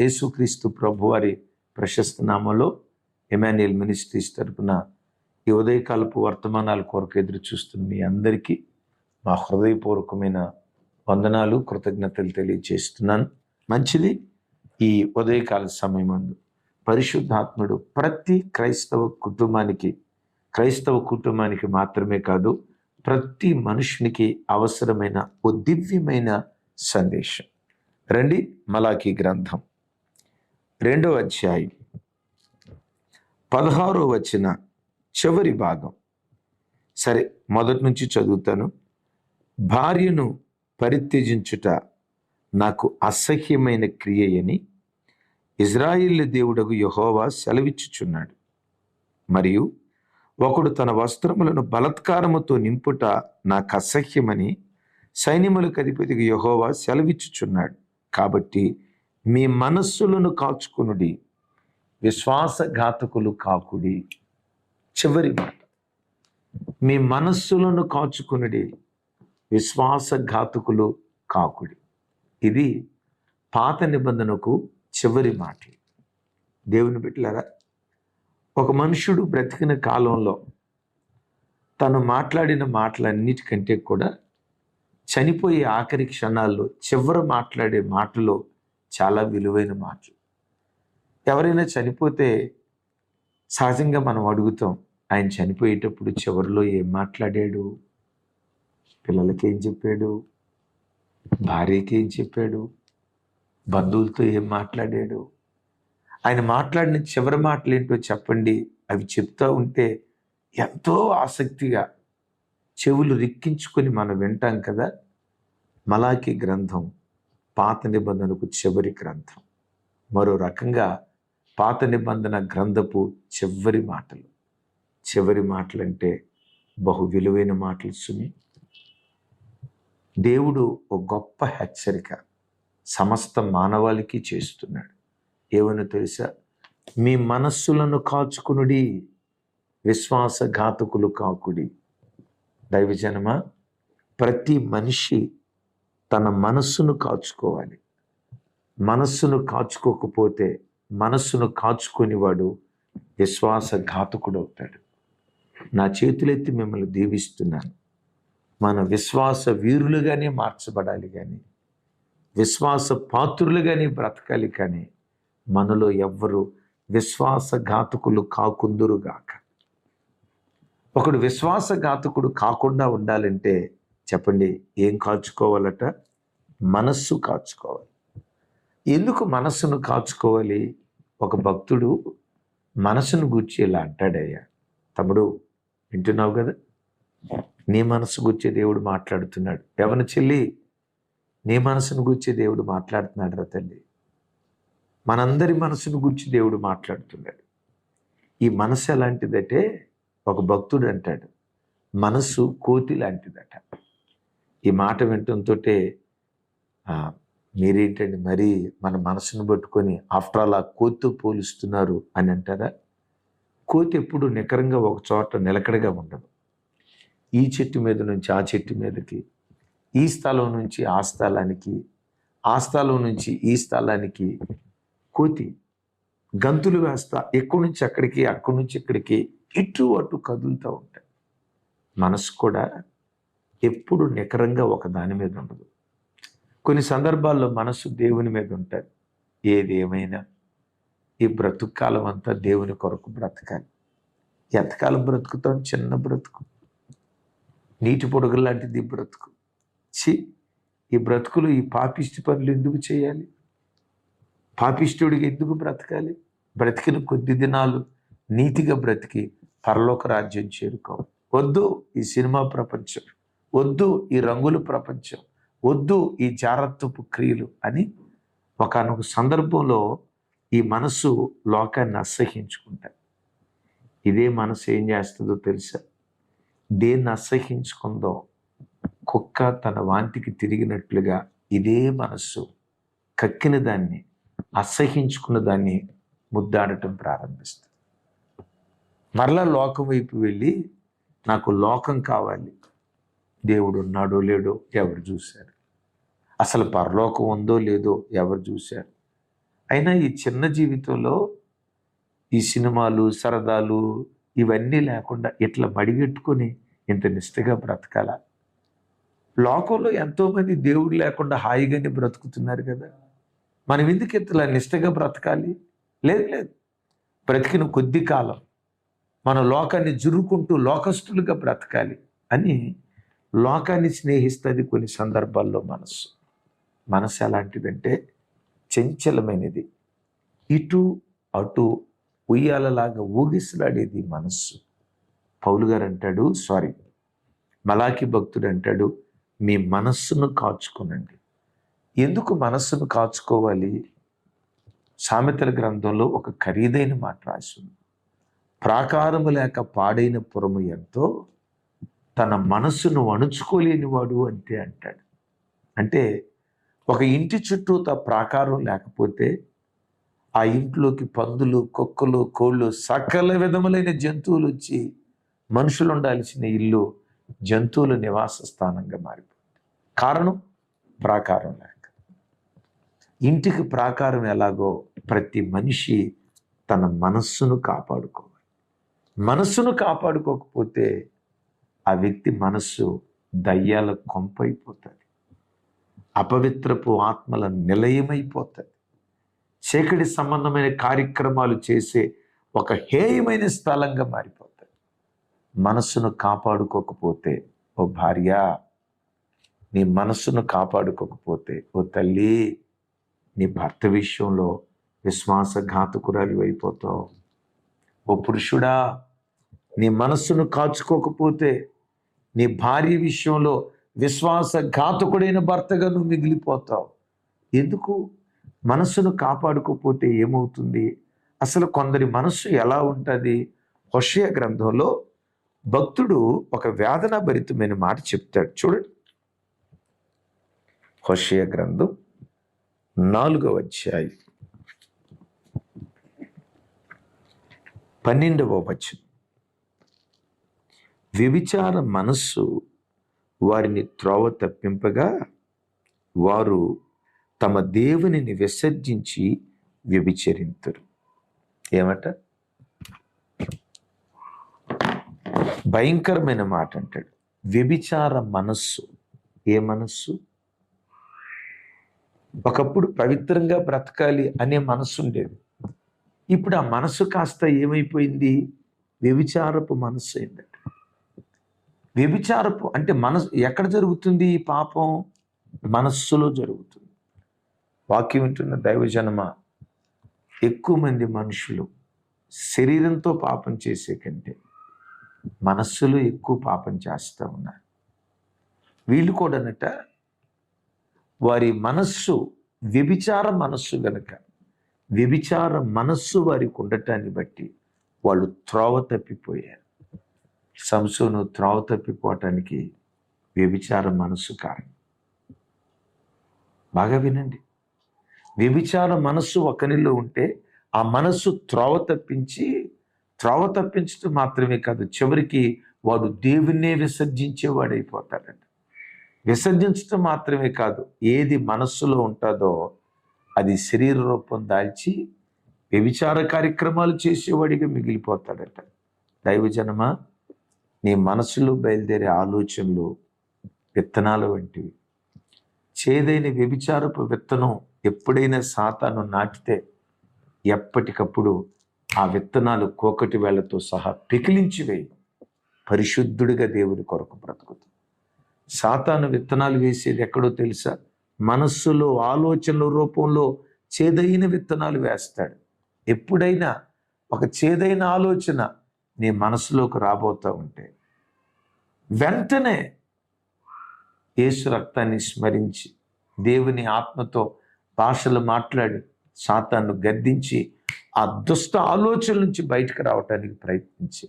యేసుక్రీస్తు ప్రభు వారి ప్రశస్త నామంలో ఎమాన్యుయల్ మినిస్ట్రీస్ తరపున ఈ ఉదయకాలపు వర్తమానాల కొరకు ఎదురు చూస్తున్న మీ అందరికీ మా హృదయపూర్వకమైన వందనాలు కృతజ్ఞతలు తెలియజేస్తున్నాను మంచిది ఈ ఉదయకాల సమయమందు. పరిశుద్ధాత్ముడు ప్రతి క్రైస్తవ కుటుంబానికి క్రైస్తవ కుటుంబానికి మాత్రమే కాదు ప్రతి మనుషునికి అవసరమైన ఓ దివ్యమైన సందేశం. రండి మలాఖీ గ్రంథం. రెండవ అధ్యాయం పదహారో వచ్చిన చివరి భాగం. సరే మొదటి నుంచి చదువుతాను. భార్యను పరిత్యజించుట నాకు అసహ్యమైన క్రియయని ఇజ్రాయిల్ దేవుడకు యహోవా సెలవిచ్చుచున్నాడు. మరియు ఒకడు తన వస్త్రములను బలత్కారముతో నింపుట నాకు అసహ్యమని సైన్యములకు అధిపతికి యహోవా సెలవిచ్చుచున్నాడు. కాబట్టి మీ మనస్సులను కాచుకునుడి. విశ్వాసఘాతకులు కాకుడి. చివరి మాట. మీ మనస్సులను కాచుకునుడి. విశ్వాసఘాతకులు కాకుడి. ఇది పాత నిబంధనకు చివరి మాట. దేవుని బిడ్డలారా ఒక మనుషుడు బ్రతికిన కాలంలో తను మాట్లాడిన మాటలన్నిటికంటే కూడా చనిపోయే ఆఖరి క్షణాల్లో చివరి మాట్లాడే మాటలు చాలా విలువైన మాటలు. ఎవరైనా చనిపోతే సహజంగా మనం అడుగుతాం ఆయన చనిపోయేటప్పుడు చివరిలో ఏం మాట్లాడాడు? పిల్లలకి ఏం చెప్పాడు? భార్యకి ఏం చెప్పాడు? బంధువులతో ఏం మాట్లాడాడు? ఆయన మాట్లాడిన చివరి మాటలు ఏంటో చెప్పండి. అవి చెప్తూ ఉంటే ఎంతో ఆసక్తిగా చెవులు రిక్కించుకొని మనం వింటాం కదా? మలాకి గ్రంథం పాత నిబంధనకు చివరి గ్రంథం. మరో రకంగా పాత నిబంధన గ్రంథపు చివరి మాటలు. చివరి మాటలంటే బహు విలువైన మాటలు సుమి. దేవుడు ఒక గొప్ప హెచ్చరిక సమస్త మానవాళికి చేస్తున్నాడు. ఏమని తెలుసా? మీ మనస్సులను కాచుకునుడి విశ్వాసఘాతకులు కాకుడి. దైవజనమా? ప్రతి మనిషి తన మనస్సును కాచుకోవాలి. మనస్సును కాచుకోకపోతే మనస్సును కాచుకొనివాడు విశ్వాసఘాతకుడు అవుతాడు నా చేతులెత్తి మిమ్మల్ని దీవిస్తున్నాను. మన విశ్వాస వీరులుగానే మార్చబడాలి కానీ విశ్వాస పాత్రులుగానే బ్రతకాలి కానీ మనలో ఎవ్వరు విశ్వాసఘాతకులు కాకుందురుగాక. ఒకడు విశ్వాసఘాతకుడు కాకుండా ఉండాలంటే చెప్పండి ఏం కాచుకోవాలట మనస్సు కాచుకోవాలి ఎందుకు మనస్సును కాచుకోవాలి ఒక భక్తుడు మనసును గూర్చి ఇలా అంటాడయ్యా. తమ్ముడు వింటున్నావు కదా? నీ మనసు గుర్చే దేవుడు మాట్లాడుతున్నాడు. ఎవరి చెల్లి నీ మనసును గుర్చే దేవుడు మాట్లాడుతున్నాడు రా తల్లి. మనందరి మనసును గుర్చి దేవుడు మాట్లాడుతున్నాడు. ఈ మనసు ఎలాంటిదంటే ఒక భక్తుడు అంటాడు మనసు కోతి లాంటిదట. ఈ మాట వింటంతో మీరేంటండి మరి మన మనసును పట్టుకొని ఆఫ్టర్ ఆల్ ఆ కోతితో పోలుస్తున్నారు అని అంటారా? కోతి ఎప్పుడు నికరంగా ఒక చోట నిలకడగా ఉండదు. ఈ చెట్టు మీద నుంచి ఆ చెట్టు మీదకి ఈ స్థలం నుంచి ఆ స్థలానికి ఆ స్థలం నుంచి ఈ స్థలానికి కోతి గంతులు వేస్తా ఎక్కడి నుంచి అక్కడికి అక్కడి నుంచి ఇక్కడికి ఇటు అటు కదులుతూ ఉంటాయి. మనసు కూడా ఎప్పుడు నికరంగా ఒక దాని మీద ఉండదు. కొన్ని సందర్భాల్లో మనసు దేవుని మీద ఉంటుంది. ఏదేమైనా ఈ బ్రతుకాలం అంతా దేవుని కొరకు బ్రతకాలి. ఎంతకాలం బ్రతుకుతాం? చిన్న బ్రతుకు. నీటి పొడుగు లాంటిది బ్రతుకు. చి ఈ బ్రతుకులు ఈ పాపిష్టి పనులు ఎందుకు చేయాలి? పాపిష్టుడికి ఎందుకు బ్రతకాలి? బ్రతికిన కొద్ది దినాలు నీతిగా బ్రతికి పరలోక రాజ్యం చేరుకోవాలి. వద్దు ఈ సినిమా ప్రపంచం. వద్దు ఈ రంగుల ప్రపంచం వద్దు ఈ జారత్వపు క్రియలు అని ఒకనొక సందర్భంలో ఈ మనసు లోకాన్ని అసహించుకుంటాయి ఇదే మనసు ఏం చేస్తుందో తెలుసా? దేన్ని అసహించుకుందో కుక్క తన వాంతికి తిరిగినట్లుగా ఇదే మనస్సు కక్కిన దాన్ని అసహించుకున్న దాన్ని ముద్దాడటం ప్రారంభిస్తుంది. మరలా లోకం వైపు వెళ్ళి నాకు లోకం కావాలి. దేవుడు ఉన్నాడో లేడో ఎవరు చూశారు? అసలు పరలోకం ఉందో లేదో ఎవరు చూశారు? అయినా ఈ చిన్న జీవితంలో ఈ సినిమాలు సరదాలు ఇవన్నీ లేకుండా ఇట్లా మడిగెట్టుకొని ఇంత నిష్టగా బ్రతకాల? లోకంలో ఎంతోమంది దేవుడు లేకుండా హాయిగానే బ్రతుకుతున్నారు కదా? మనం ఎందుకు ఇట్లా నిష్టగా బ్రతకాలి? లేదు లేదు. బ్రతికిన కొద్ది కాలం. మన లోకాన్ని జురుకుంటూ లోకస్తులుగా బ్రతకాలి అని లోకాన్ని స్నేహిస్తుంది కొన్ని సందర్భాల్లో మనస్సు. మనసు ఎలాంటిదంటే చంచలమైనది. ఇటు అటు ఉయ్యాలలాగా ఊగిసలాడేది మనస్సు. పౌలు గారు అంటాడు సారీ మలాకి భక్తుడు అంటాడు మీ మనస్సును కాచుకోనండి. ఎందుకు మనస్సును కాచుకోవాలి? సామెతల గ్రంథంలో ఒక ఖరీదైన మాట రాసింది. ప్రాకారము లేక పాడైన పురము ఎంతో తన మనస్సును వణుచుకోలేని వాడు అంతే అంటాడు. అంటే ఒక ఇంటి చుట్టూ తా ప్రాకారం లేకపోతే ఆ ఇంట్లోకి పందులు కుక్కలు కోళ్ళు సకల విధములైన జంతువులు వచ్చి మనుషులు ఉండాల్సిన ఇల్లు జంతువుల నివాస స్థానంగా మారిపోతుంది. కారణం? ప్రాకారం లేక. ఇంటికి ప్రాకారం ఎలాగో ప్రతి మనిషి తన మనస్సును కాపాడుకోవాలి. మనస్సును కాపాడుకోకపోతే ఆ వ్యక్తి మనస్సు దయ్యాల కొంపైపోతుంది. అపవిత్రపు ఆత్మల నిలయమైపోతుంది. చీకటి సంబంధమైన కార్యక్రమాలు చేసే ఒక హేయమైన స్థలంగా మారిపోతుంది. మనస్సును కాపాడుకోకపోతే ఓ భార్య నీ మనస్సును కాపాడుకోకపోతే ఓ తల్లి నీ భర్త విషయంలో విశ్వాసఘాతకురాలు అయిపోతావు. ఓ పురుషుడా నీ మనస్సును కాచుకోకపోతే నీ భార్య విషయంలో విశ్వాసఘాతకుడైన భర్తగా నువ్వు మిగిలిపోతావు. ఎందుకు? మనసును కాపాడుకోపోతే ఏమవుతుంది? అసలు కొందరి మనస్సు ఎలా ఉంటుంది? హొషయ గ్రంథంలో భక్తుడు ఒక వేదన భరితమైన మాట చెప్తాడు. చూడండి. హొషయ గ్రంథం నాలుగవ అధ్యాయం. పన్నెండవ వచనం. వ్యభిచార మనస్సు వారిని త్రోవ తప్పింపగా వారు తమ దేవునిని విసర్జించి వ్యభిచరింతురు. ఏమట? భయంకరమైన మాట అంటాడు. వ్యభిచార మనస్సు. ఏ మనస్సు? ఒకప్పుడు పవిత్రంగా బ్రతకాలి అనే మనస్సు ఉండేది. ఇప్పుడు ఆ మనస్సు కాస్త ఏమైపోయింది? వ్యభిచారపు మనస్సు అయిందట వ్యభిచారపు అంటే మనసు ఎక్కడ జరుగుతుంది ఈ పాపం? మనస్సులో జరుగుతుంది. వాక్యం వింటున్న దైవజనమ ఎక్కువ మంది మనుషులు శరీరంతో పాపం చేసే కంటే మనస్సులో ఎక్కువ పాపం చేస్తూ ఉన్నారు. వీళ్ళు కూడానట వారి మనస్సు వ్యభిచార మనస్సు గనక వ్యభిచార మనస్సు వారికి ఉండటాన్ని బట్టి వాళ్ళు త్రోవ తప్పిపోయారు. సంసోను త్రావు తప్పిపోవటానికి వ్యభిచార మనస్సు కారణం. బాగా వినండి. వ్యభిచార మనస్సు ఒకనిలో ఉంటే ఆ మనస్సు త్రోవ తప్పించి త్రోవ తప్పించడం మాత్రమే కాదు చివరికి వాడు దేవుణ్ణే విసర్జించేవాడైపోతాడండి విసర్జించడం మాత్రమే కాదు ఏది మనస్సులో ఉంటుందో అది శరీర రూపం దాల్చి వ్యభిచార కార్యక్రమాలు చేసేవాడిగా మిగిలిపోతాడట. దైవజనమా నీ మనసులో బయలుదేరే ఆలోచనలు విత్తనాలు వంటివి. చేదైన వ్యభిచారపు విత్తనం ఎప్పుడైనా సాతాను నాటితే ఎప్పటికప్పుడు ఆ విత్తనాలు కోకటి వేళ్ళతో సహా పికిలించి వేయి. పరిశుద్ధుడిగా దేవుడి కొరకు బ్రతుకుతుంది సాతాను విత్తనాలు వేసేది ఎక్కడో తెలుసా? మనస్సులో ఆలోచనల రూపంలో చేదైన విత్తనాలు వేస్తాడు. ఎప్పుడైనా ఒక చేదైన ఆలోచన నీ మనసులోకి రాబోతూ ఉంటే వెంటనే యేసు రక్తాన్ని స్మరించి దేవుని ఆత్మతో భాషలు మాట్లాడి సాతాను గద్దించి ఆ దుష్ట ఆలోచన నుంచి బయటకు రావటానికి ప్రయత్నించి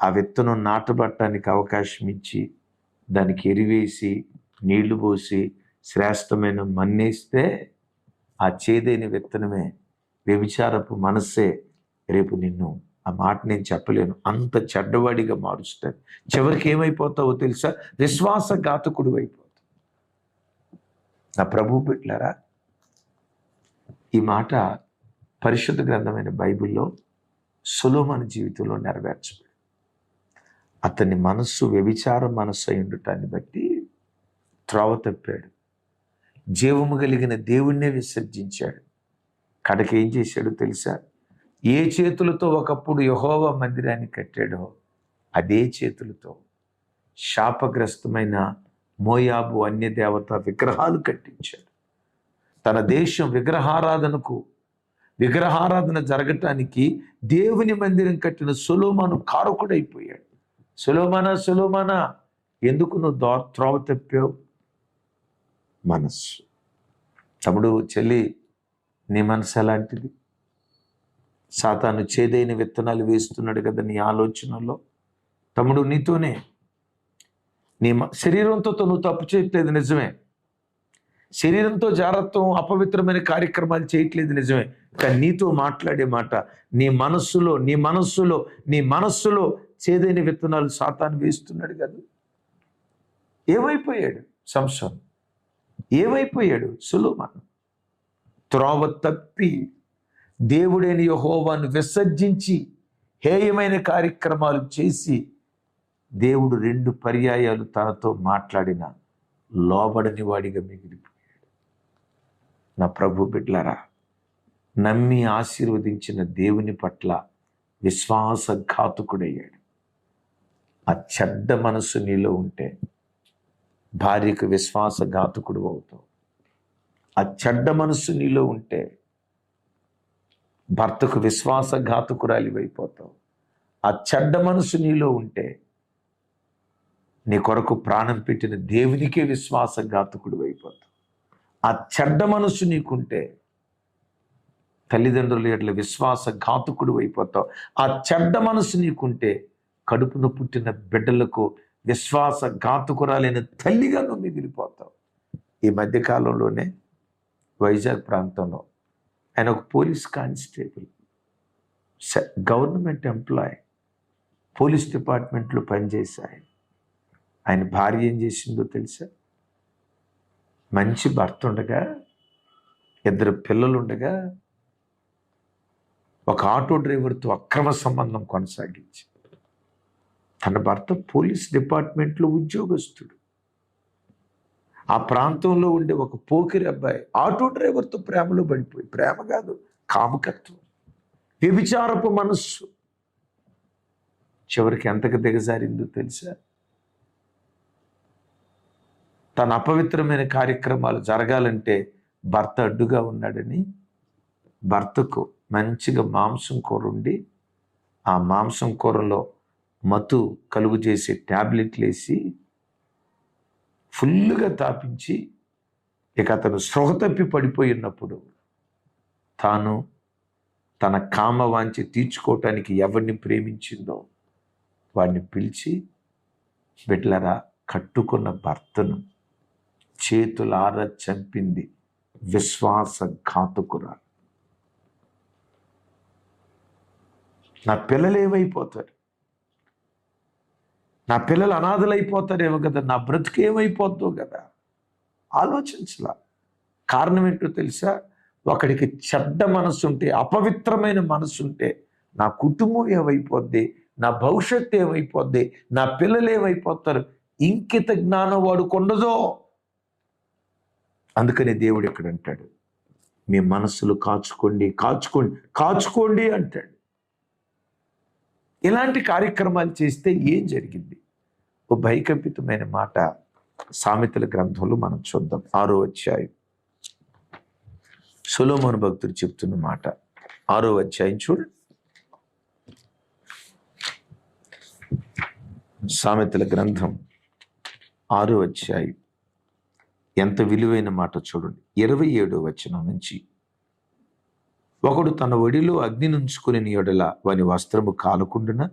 ఆ విత్తనం నాటబట్టడానికి అవకాశం ఇచ్చి దానికి ఎరివేసి నీళ్ళు పోసి శ్రేష్టమైన మన్నేస్తే ఆ చేదైన విత్తనమే వ్యభిచారపు మనస్సే రేపు నిన్ను ఆ మాట నేను చెప్పలేను. అంత చెడ్డవాడిగా మారుస్తుంది చివరికి ఏమైపోతావో తెలుసా? విశ్వాసఘాతకుడు అయిపోతావు నా ప్రభు పెట్టారా ఈ మాట పరిశుద్ధ గ్రంథమైన బైబిల్లో సులోమన జీవితంలో నెరవేర్చబడి అతని మనస్సు వ్యభిచార మనస్సు అయి ఉండటాన్ని బట్టి త్రోవ తప్పాడు. జీవము కలిగిన దేవుణ్ణే విసర్జించాడు. కడకేం చేశాడు తెలుసా? ఏ చేతులతో ఒకప్పుడు యహోవ మందిరాన్ని కట్టాడో అదే చేతులతో శాపగ్రస్తమైన మోయాబు అన్య దేవత విగ్రహాలు కట్టించాడు. తన దేశం విగ్రహారాధనకు విగ్రహారాధన జరగటానికి దేవుని మందిరం కట్టిన సులోమాను కారకుడైపోయాడు. సులోమానా సులోమానా ఎందుకు నువ్వు దో త్రోవ తప్పావు? మనస్సు. తమ్ముడు చెల్లి నీ మనసు ఎలాంటిది? సాతాను చేదైన విత్తనాలు వేస్తున్నాడు కదా నీ ఆలోచనలో. తమ్ముడు నీతోనే. నీ మ- శరీరంతో నువ్వు తప్పు చేయట్లేదు నిజమే. శరీరంతో జాగ్రత్తం అపవిత్రమైన కార్యక్రమాలు చేయట్లేదు నిజమే. కానీ నీతో మాట్లాడే మాట నీ మనస్సులో నీ మనస్సులో నీ మనస్సులో చేదైన విత్తనాలు సాతాను వేస్తున్నాడు కదా. ఏమైపోయాడు సంసం ఏమైపోయాడు సులోమాను? త్రోవ తప్పి దేవుడైన యహోవాను విసర్జించి హేయమైన కార్యక్రమాలు చేసి దేవుడు రెండు పర్యాయాలు తనతో మాట్లాడిన లోబడని వాడిగా మిగిలిపోయాడు. నా ప్రభు బిడ్లరా నమ్మి ఆశీర్వదించిన దేవుని పట్ల విశ్వాసఘాతుకుడయ్యాడు. ఆ చెడ్డ మనసు నీలో ఉంటే భార్యకు విశ్వాసఘాతుకుడు అవుతావు. ఆ చెడ్డ మనసు నీలో ఉంటే భర్తకు విశ్వాసఘాతుకురాలివైపోతావు. ఆ చెడ్డ మనసు నీలో ఉంటే నీ కొరకు ప్రాణం పెట్టిన దేవునికే విశ్వాసఘాతుకుడు అయిపోతావు ఆ చెడ్డ మనసు నీకుంటే తల్లిదండ్రుల ఎట్ల విశ్వాసఘాతుకుడు అయిపోతావు ఆ చెడ్డ మనసు నీకుంటే కడుపున పుట్టిన బిడ్డలకు విశ్వాసఘాతుకురాలైన తల్లిగా నువ్వు మిగిలిపోతావు. ఈ మధ్యకాలంలోనే వైజాగ్ ప్రాంతంలో ఆయన ఒక పోలీస్ కానిస్టేబుల్ స- గవర్నమెంట్ ఎంప్లాయ్ పోలీస్ డిపార్ట్మెంట్లో పనిచేశాయి ఆయన. భార్య ఏం చేసిందో తెలుసా? మంచి భర్త ఉండగా ఇద్దరు పిల్లలు ఉండగా ఒక ఆటో డ్రైవర్తో అక్రమ సంబంధం కొనసాగించి తన భర్త పోలీస్ డిపార్ట్మెంట్లో ఉద్యోగస్తుడు. ఆ ప్రాంతంలో ఉండే ఒక పోకిరి అబ్బాయి ఆటో డ్రైవర్తో ప్రేమలో పడిపోయి. ప్రేమ కాదు కామకత్వం. వ్యభిచారపు మనస్సు. చివరికి ఎంతకు దిగజారిందో తెలుసా? తన అపవిత్రమైన కార్యక్రమాలు జరగాలంటే భర్త అడ్డుగా ఉన్నాడని భర్తకు మంచిగా మాంసం కూర ఉండి ఆ మాంసం కూరలో మత్తు కలుగు చేసే ట్యాబ్లెట్లు వేసి ఫుల్గా తాపించి ఇక అతను స్పృహ తప్పి పడిపోయి ఉన్నప్పుడు తాను తన కామవాంచి తీర్చుకోవటానికి ఎవరిని ప్రేమించిందో వాడిని పిలిచి బిడ్లరా కట్టుకున్న భర్తను చేతులార చంపింది విశ్వాసఘాతుకురా నా పిల్లలు ఏమైపోతారు? నా పిల్లలు అనాథలైపోతారేమో కదా నా బ్రతుకు ఏమైపోద్దో కదా? ఆలోచించలా. కారణం ఏంటో తెలుసా? ఒకడికి చెడ్డ మనసు ఉంటే అపవిత్రమైన మనసు ఉంటే నా కుటుంబం ఏమైపోద్ది? నా భవిష్యత్తు ఏమైపోద్ది? నా పిల్లలు ఏమైపోతారు? ఇంకిత జ్ఞానం వాడుకు ఉండదో అందుకని దేవుడు ఇక్కడ అంటాడు మీ మనసులు కాచుకోండి కాచుకోండి కాచుకోండి అంటాడు. ఇలాంటి కార్యక్రమాలు చేస్తే ఏం జరిగింది? ఓ భయకంపితమైన మాట సామెతల గ్రంథంలో మనం చూద్దాం. ఆరో అధ్యాయం. సులోమోను భక్తుడు చెప్తున్న మాట. ఆరో అధ్యాయం చూడండి సామెతల గ్రంథం ఆరో అధ్యాయం. ఎంత విలువైన మాట చూడండి. ఇరవై ఏడో వచనం నుంచి. ఒకడు తన ఒడిలో అగ్ని నుంచుకుని ఎడల వాని వస్త్రము కాలకుండున?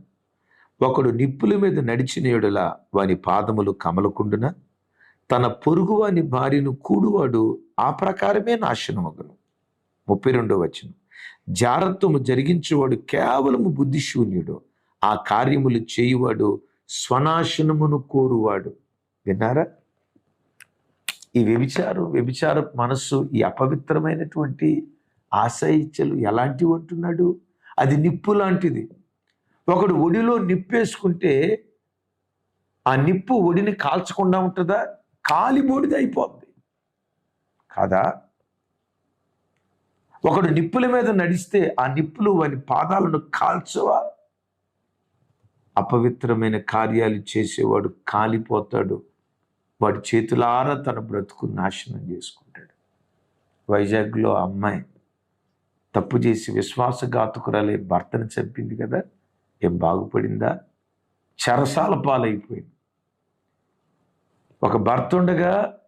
ఒకడు నిప్పుల మీద నడిచిన ఎడల వాని పాదములు కమలకుండున తన పొరుగువాని భార్యను కూడువాడు ఆ ప్రకారమే నాశనమగును. ముప్పై రెండో వచ్చిన జారత్వము జరిగించేవాడు కేవలము బుద్ధిశూన్యుడు ఆ కార్యములు చేయువాడు స్వనాశనమును కోరువాడు. విన్నారా? ఈ వ్యభిచారం వ్యభిచార మనస్సు ఈ అపవిత్రమైనటువంటి ఆశ ఎలాంటివి అంటున్నాడు అది నిప్పు లాంటిది ఒకడు ఒడిలో నిప్పేసుకుంటే ఆ నిప్పు ఒడిని కాల్చకుండా ఉంటుందా? కాలి బూడిద అయిపోద్ది. కాదా? ఒకడు నిప్పుల మీద నడిస్తే ఆ నిప్పులు వాని పాదాలను కాల్చవా? అపవిత్రమైన కార్యాలు చేసేవాడు కాలిపోతాడు. వాడి చేతులారా తన బ్రతుకు నాశనం చేసుకుంటాడు. వైజాగ్లో ఆ అమ్మాయి తప్పు చేసి విశ్వాసఘాతుకురాలే భర్తను చంపింది కదా? ఏం బాగుపడిందా? చరసాల పాలైపోయింది. ఒక భర్త ఉండగా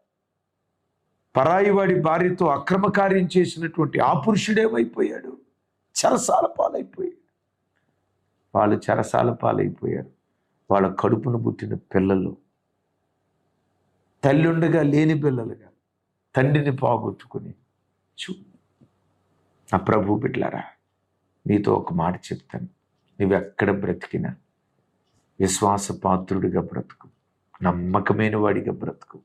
పరాయివాడి భార్యతో అక్రమ కార్యం చేసినటువంటి ఆ పురుషుడేమైపోయాడు చరసాల పాలైపోయాడు. వాళ్ళు చరసాల పాలైపోయారు. వాళ్ళ కడుపును పుట్టిన పిల్లలు. తల్లి ఉండగా లేని పిల్లలుగా తండ్రిని పోగొట్టుకుని చూ నా ప్రభు బిడ్లారా నీతో ఒక మాట చెప్తాను. నువ్వెక్కడ బ్రతికినా విశ్వాసపాత్రుడిగా బ్రతుకు నమ్మకమైన వాడిగా బ్రతుకు.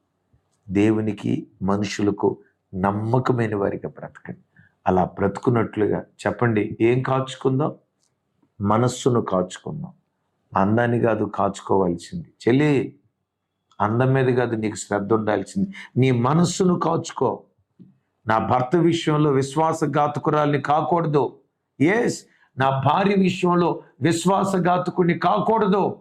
దేవునికి మనుషులకు నమ్మకమైన వారిగా బ్రతకండి. అలా బ్రతుకున్నట్లుగా చెప్పండి ఏం కాచుకుందాం? మనస్సును కాచుకుందాం. అందాన్ని కాదు కాచుకోవాల్సింది. చెల్లి అందం మీద కాదు నీకు శ్రద్ధ ఉండాల్సింది. నీ మనస్సును కాచుకో. నా భర్త విషయంలో విశ్వాసఘాతుకురాల్ని కాకూడదు. ఎస్ నా భార్య విషయంలో విశ్వాసఘాతుకుని కాకూడదు.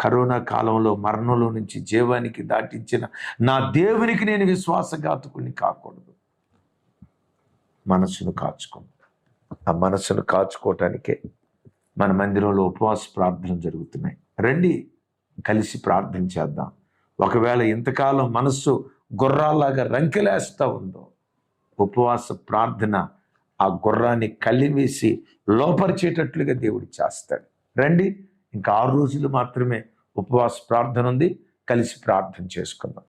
కరోనా కాలంలో మరణంలో నుంచి జీవానికి దాటించిన నా దేవునికి నేను విశ్వాసఘాతుకుని కాకూడదు. మనసును కాచుకో ఆ మనసును కాచుకోవటానికే మన మందిరంలో ఉపవాస ప్రార్థన జరుగుతున్నాయి. రండి కలిసి ప్రార్థన చేద్దాం. ఒకవేళ ఇంతకాలం మనస్సు గుర్రాల్లాగా రంకెలేస్తూ ఉందో ఉపవాస ప్రార్థన ఆ గుర్రాన్ని కలివేసి లోపరిచేటట్లుగా దేవుడు చేస్తాడు. రండి ఇంకా ఆరు రోజులు మాత్రమే ఉపవాస ప్రార్థన ఉంది. కలిసి ప్రార్థన చేసుకుందాం.